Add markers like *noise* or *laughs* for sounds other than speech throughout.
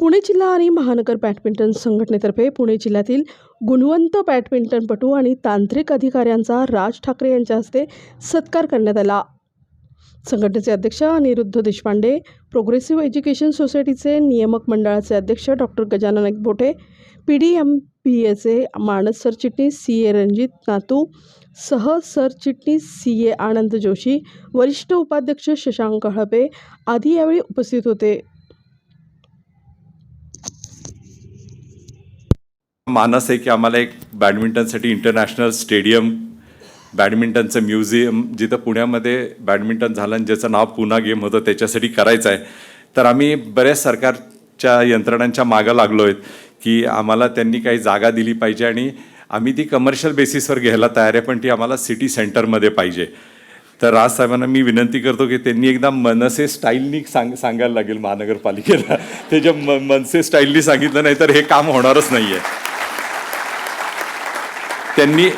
पुणे जिल्हा आणि महानगर बॅडमिंटन संघटनेतर्फे पुणे जिल्ह्यातील गुणवंत बॅडमिंटनपटू आणि तांत्रिक अधिकाऱ्यांचा राज ठाकरे यांच्या हस्ते सत्कार करण्यात आला. संघटनेचे अध्यक्ष अनिरुद्ध देशपांडे प्रोग्रेसिव्ह एज्युकेशन सोसायटीचे नियामक मंडळाचे अध्यक्ष doctor Gajanan Ekbote P D M P एचे मानस सरचिटणीस सी ए रणजित नातू सह सरचिटणीस सी ए आनंद जोशी वरिष्ठ उपाध्यक्ष शशांक हळपे आदी यावेळी उपस्थित होते. मानस आहे की आम्हाला एक बॅडमिंटनसाठी इंटरनॅशनल स्टेडियम बॅडमिंटनचं म्युझियम जिथं पुण्यामध्ये बॅडमिंटन झालं आणि ज्याचं नाव पुना गेम होतं त्याच्यासाठी करायचं आहे. तर आम्ही बऱ्याच सरकारच्या यंत्रणांच्या मागं लागलो आहेत की आम्हाला त्यांनी काही जागा दिली पाहिजे आणि आम्ही ती कमर्शियल बेसिसवर घ्यायला तयार आहे पण ती आम्हाला सिटी सेंटरमध्ये पाहिजे. तर राज साहेबांना मी विनंती करतो की त्यांनी एकदा मनसे स्टाईलनी सांग सांगायला लागेल महानगरपालिकेला. *laughs* त्याच्या म मनसे स्टाईलनी सांगितलं नाही तर हे काम होणारच नाही आहे त्यांनी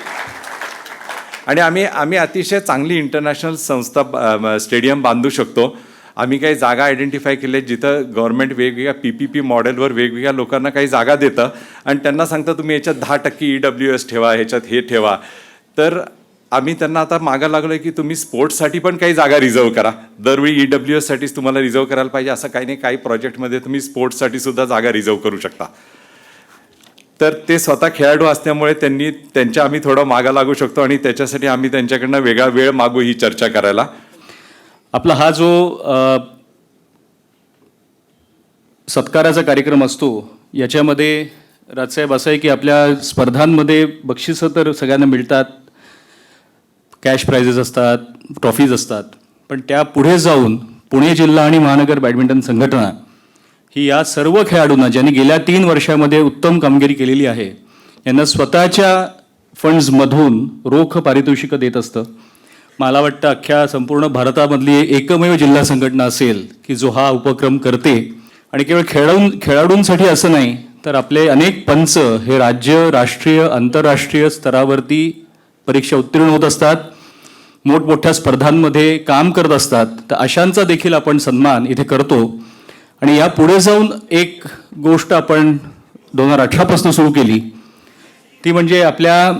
आणि आम्ही आम्ही अतिशय चांगली इंटरनॅशनल संस्था स्टेडियम बांधू शकतो. आम्ही काही जागा आयडेंटिफाय केल्या जिथं गव्हर्नमेंट वेगवेगळ्या पी पी पी मॉडेलवर वेगवेगळ्या लोकांना काही जागा देतं. आणि त्यांना सांगतं तुम्ही याच्यात दहा टक्के ई डब्ल्यू एस ठेवा ह्याच्यात हे ठेवा. तर आम्ही त्यांना आता मागं लागलो आहे की तुम्ही स्पोर्ट्ससाठी पण काही जागा रिझर्व करा. दरवेळी ई डब्ल्यू एससाठीच तुम्हाला रिझर्व करायला पाहिजे असं काही नाही. काही प्रोजेक्टमध्ये तुम्ही स्पोर्ट्ससाठी सुद्धा जागा रिझर्व करू शकता. तर ते स्वतः खेळाडू असल्यामुळे त्यांनी त्यांच्या आम्ही थोडं मागा लागू शकतो आणि त्याच्यासाठी आम्ही त्यांच्याकडनं वेगळा वेळ मागू ही चर्चा करायला. आपला हा जो सत्काराचा कार्यक्रम असतो याच्यामध्ये राजसाहेब असं आहे की आपल्या स्पर्धांमध्ये बक्षिसं तर सगळ्यांना मिळतात कॅश प्राइजेस असतात ट्रॉफीज असतात पण त्या पुढे जाऊन पुणे जिल्हा आणि महानगर बॅडमिंटन संघटना ही या सर्व खेळाडूंना ज्यांनी गेल्या तीन वर्षामध्ये उत्तम कामगिरी केलेली आहे यांना स्वतःच्या फंड्समधून रोख पारितोषिकं देत असतं. मला वाटतं अख्ख्या संपूर्ण भारतामधली एकमेव जिल्हा संघटना असेल की जो हा उपक्रम करते. आणि केवळ खेळाडूं खेळाडूंसाठी असं नाही तर आपले अनेक पंच हे राज्य राष्ट्रीय आंतरराष्ट्रीय स्तरावरती परीक्षा उत्तीर्ण होत असतात. मोठमोठ्या स्पर्धांमध्ये काम करत असतात. तर अशांचा देखील आपण सन्मान इथे करतो. आणि या पुढे जाऊन एक गोष्ट आपण दोन हजार अठरापासून सुरू केली. ती म्हणजे आपल्या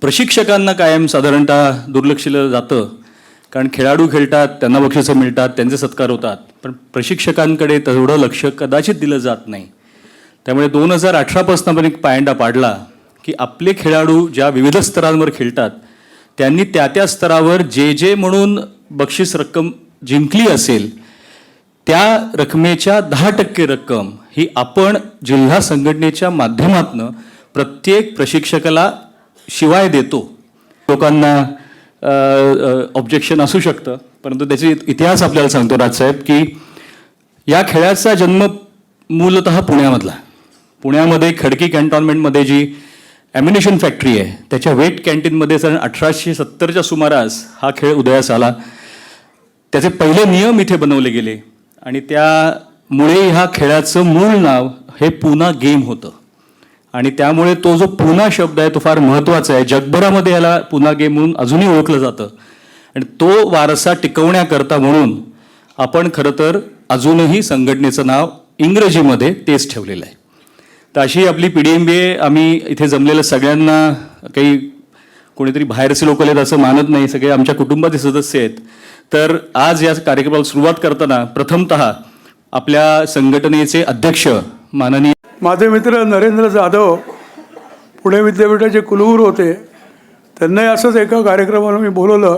प्रशिक्षकांना कायम साधारणतः दुर्लक्षिलं जातं. कारण खेळाडू खेळतात त्यांना बक्षिसं मिळतात त्यांचे सत्कार होतात. पण प्रशिक्षकांकडे तेवढं लक्ष कदाचित दिलं जात नाही. त्यामुळे दोन हजार अठरापासून आपण एक पायंडा पाडला की आपले खेळाडू ज्या विविध स्तरांवर खेळतात त्यांनी त्या त्या स्तरावर जे जे म्हणून बक्षीस रक्कम जिंकली असेल त्या रकमेच्या दहा टक्के रक्कम ही आपण जिल्हा संघटनेच्या माध्यमातनं प्रत्येक प्रशिक्षकाला शिवाय देतो. लोकांना ऑब्जेक्शन असू शकतं परंतु त्याचे इतिहास आपल्याला सांगतो राजसाहेब की या खेळाचा जन्म मूलत पुण्यामधला. पुण्यामध्ये खडकी कॅन्टॉनमेंटमध्ये जी ॲम्युनेशन फॅक्टरी आहे त्याच्या वेट कॅन्टीनमध्ये साधारण अठराशे सत्तरच्या सुमारास हा खेळ उदयास आला. त्याचे पहिले नियम इथे बनवले गेले. आणि त्यामुळे ह्या खेळाचं मूळ नाव हे पुना गेम होतं. आणि त्यामुळे तो जो पुना शब्द आहे तो फार महत्त्वाचा आहे. जगभरामध्ये याला पुना गेम म्हणून अजूनही ओळखलं जातं. आणि तो वारसा टिकवण्याकरता म्हणून आपण खरं तर अजूनही संघटनेचं नाव इंग्रजीमध्ये तेच ठेवलेलं आहे. तर अशी आपली P D M B A आम्ही इथे जमलेल्या सगळ्यांना काही कोणीतरी बाहेरचे लोक आहेत असं मानत नाही. सगळे आमच्या कुटुंबाचे सदस्य आहेत. तर आज या कार्यक्रमाला सुरुवात करताना प्रथमतः आपल्या संघटनेचे अध्यक्ष माननीय माझे मित्र नरेंद्र जाधव पुणे विद्यापीठाचे कुलगुरू होते. त्यांनाही असंच एका कार्यक्रमाला मी बोलवलं.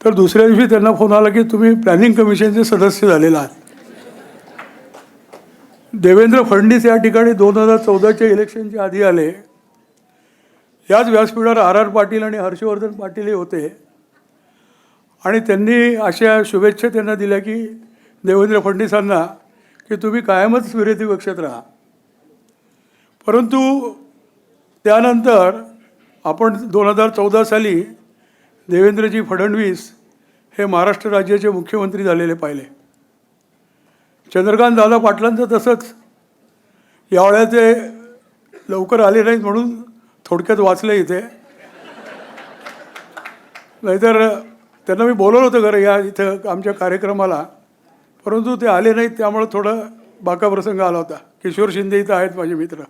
तर दुसऱ्या दिवशी त्यांना फोन आला की तुम्ही प्लॅनिंग कमिशनचे सदस्य झालेला आहात. देवेंद्र फडणवीस या ठिकाणी दोन हजार चौदाच्या इलेक्शनच्या आधी आले. याच व्यासपीठावर आर आर पाटील आणि हर्षवर्धन पाटीलही होते. आणि त्यांनी अशा शुभेच्छा त्यांना दिल्या की देवेंद्र फडणवीसांना की तुम्ही कायमच विरोधी पक्षात राहा. परंतु त्यानंतर आपण दोन हजार चौदा साली देवेंद्रजी फडणवीस हे महाराष्ट्र राज्याचे मुख्यमंत्री झालेले पाहिले. चंद्रकांत दादा पाटलांचं तसंच यावेळेला ते लवकर आले नाहीत म्हणून थोडक्यात वाचलं इथे. नाहीतर त्यांना मी बोलवलं होतं खरं या इथं आमच्या कार्यक्रमाला परंतु ते आले नाहीत त्यामुळं थोडं बाका प्रसंग आला होता. किशोर शिंदे इथं आहेत माझे मित्र.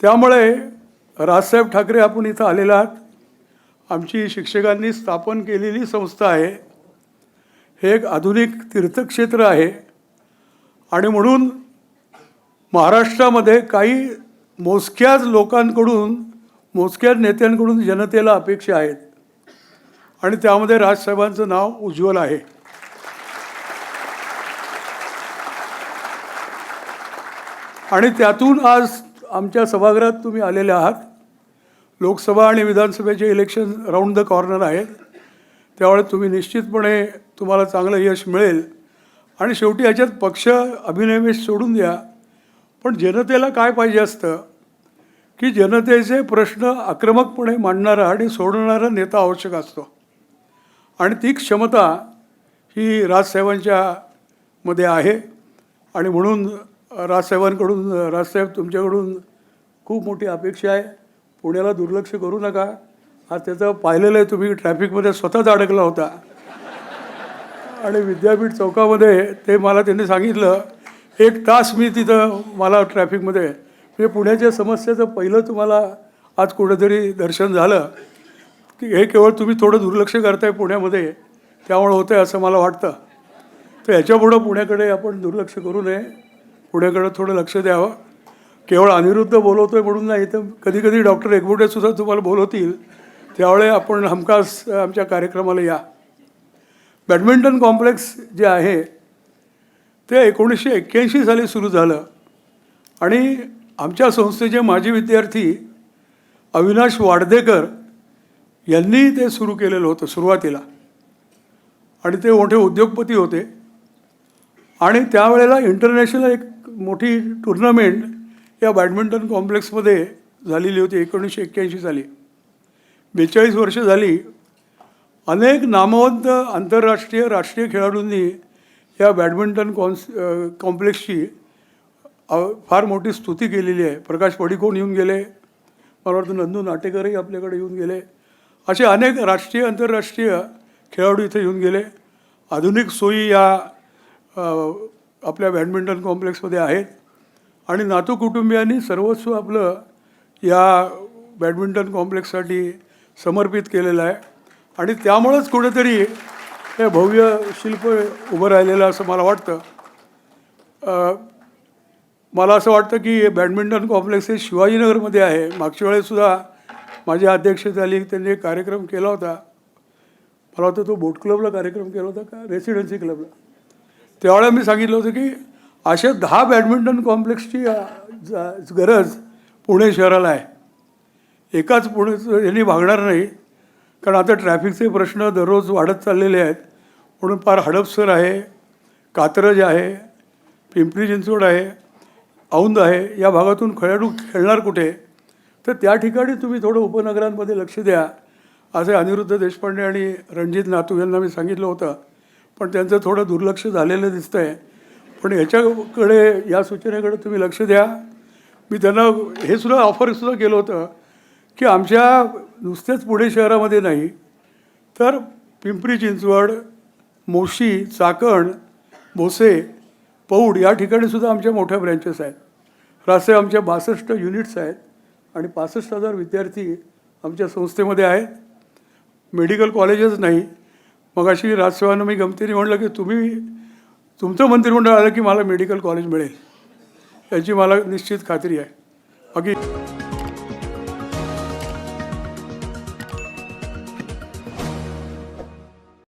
त्यामुळे राजसाहेब ठाकरे आपण इथं आलेला आहात. आमची शिक्षकांनी स्थापन केलेली संस्था आहे. हे एक आधुनिक तीर्थक्षेत्र आहे. आणि म्हणून महाराष्ट्रामध्ये काही मोजक्याच लोकांकडून मोजक्याच नेत्यांकडून जनतेला अपेक्षा आहेत. आणि त्यामध्ये राजसाहेबांचं नाव उज्ज्वल आहे. आणि त्यातून आज आमच्या सभागृहात तुम्ही आलेले आहात. लोकसभा आणि विधानसभेचे इलेक्शन राऊंड द कॉर्नर आहेत त्यामुळे तुम्ही निश्चितपणे तुम्हाला चांगलं यश मिळेल. आणि शेवटी याच्यात पक्ष अभिनवेश सोडून द्या. पण जनतेला काय पाहिजे असतं? की जनतेचे प्रश्न आक्रमकपणे मांडणारा आणि सोडवणारा नेता आवश्यक असतो. आणि ती क्षमता ही राजसाहेबांच्या मध्ये आहे. आणि म्हणून राजसाहेबांकडून राजसाहेब तुमच्याकडून खूप मोठी अपेक्षा आहे. पुण्याला दुर्लक्ष करू नका. आज त्याचं पाहिलेलं आहे तुम्ही. ट्रॅफिकमध्ये स्वतःच अडकला होता. आणि विद्यापीठ चौकामध्ये ते मला त्यांनी सांगितलं एक तास मी तिथं मला ट्रॅफिकमध्ये म्हणजे पुण्याच्या समस्येचं पहिलं तुम्हाला आज कुठेतरी दर्शन झालं. की हे केवळ तुम्ही थोडं दुर्लक्ष करताय पुण्यामध्ये त्यामुळे होतं आहे असं मला वाटतं. तर याच्यापुढं पुण्याकडे आपण दुर्लक्ष करू नये. पुण्याकडे थोडं लक्ष द्यावं. केवळ अनिरुद्ध बोलवतोय म्हणून नाही तर कधी कधी डॉक्टर एकबोटेसुद्धा तुम्हाला बोलवतील. त्यावेळी आपण हमखास आमच्या कार्यक्रमाला या. बॅडमिंटन कॉम्प्लेक्स जे आहे ते एकोणीसशे एक्क्याऐंशी साली सुरू झालं. आणि आमच्या संस्थेचे माजी विद्यार्थी अविनाश वाडदेकर यांनी ते सुरू केलेलं होतं सुरुवातीला. आणि ते मोठे उद्योगपती होते. आणि त्यावेळेला इंटरनॅशनल एक मोठी टुर्नामेंट या बॅडमिंटन कॉम्प्लेक्समध्ये झालेली होती एकोणीसशे एक्क्याऐंशी साली. बेचाळीस वर्ष झाली. अनेक नामवंत आंतरराष्ट्रीय राष्ट्रीय खेळाडूंनी या बॅडमिंटन कॉन्स कॉम्प्लेक्सची फार मोठी स्तुती केलेली आहे. प्रकाश पडिकोण येऊन गेले. मला वाटतं नंदू नाटेकरही आपल्याकडे येऊन गेले. असे अनेक राष्ट्रीय आंतरराष्ट्रीय खेळाडू इथे येऊन गेले. आधुनिक सोयी या आपल्या बॅडमिंटन कॉम्प्लेक्समध्ये आहेत. आणि नातू कुटुंबियांनी सर्वस्व आपलं या बॅडमिंटन कॉम्प्लेक्ससाठी समर्पित केलेलं आहे. आणि त्यामुळंच कुठेतरी हे भव्य शिल्प उभं राहिलेलं असं मला वाटतं. मला असं वाटतं की हे बॅडमिंटन कॉम्प्लेक्स हे शिवाजीनगरमध्ये आहे. मागच्या वेळेसुद्धा माझ्या अध्यक्षतेखाली त्यांनी एक कार्यक्रम केला होता. मला वाटतं तो बोट क्लबला कार्यक्रम केला होता का रेसिडेन्सी क्लबला त्यावेळेला मी सांगितलं होतं की अशा दहा बॅडमिंटन कॉम्प्लेक्सची ज- गरज पुणे शहराला आहे. एकाच पुणे यांनी भागणार नाही. कारण आता ट्रॅफिकचे प्रश्न दररोज वाढत चाललेले आहेत. म्हणून फार हडपसर आहे. कात्रज आहे. पिंपरी चिंचवड आहे. औंद आहे. या भागातून खेळाडू खेळणार कुठे? तर त्या ठिकाणी तुम्ही थोडं उपनगरांमध्ये लक्ष द्या. असे अनिरुद्ध देशपांडे आणि रणजित नातू यांना मी सांगितलं होतं. पण त्यांचं थोडं दुर्लक्ष झालेलं दिसतं आहे पण ह्याच्याकडे या सूचनेकडे तुम्ही लक्ष द्या. मी त्यांना हे सुद्धा ऑफरसुद्धा केलं होतं की आमच्या नुसतेच पुणे शहरामध्ये नाही तर पिंपरी चिंचवड मोशी चाकण भोसे पौड या ठिकाणी सुद्धा आमच्या मोठ्या ब्रँचेस आहेत. रासे आमच्या बासष्ट युनिट्स आहेत. आणि पासष्ट हजार विद्यार्थी आमच्या संस्थेमध्ये आहेत. मेडिकल कॉलेजच नाही. मग अशी राजसेवानं मी गमतीने म्हणलं की तुम्ही तुमचं मंत्रिमंडळ आलं की मला मेडिकल कॉलेज मिळेल. याची मला निश्चित खात्री आहे. बाकी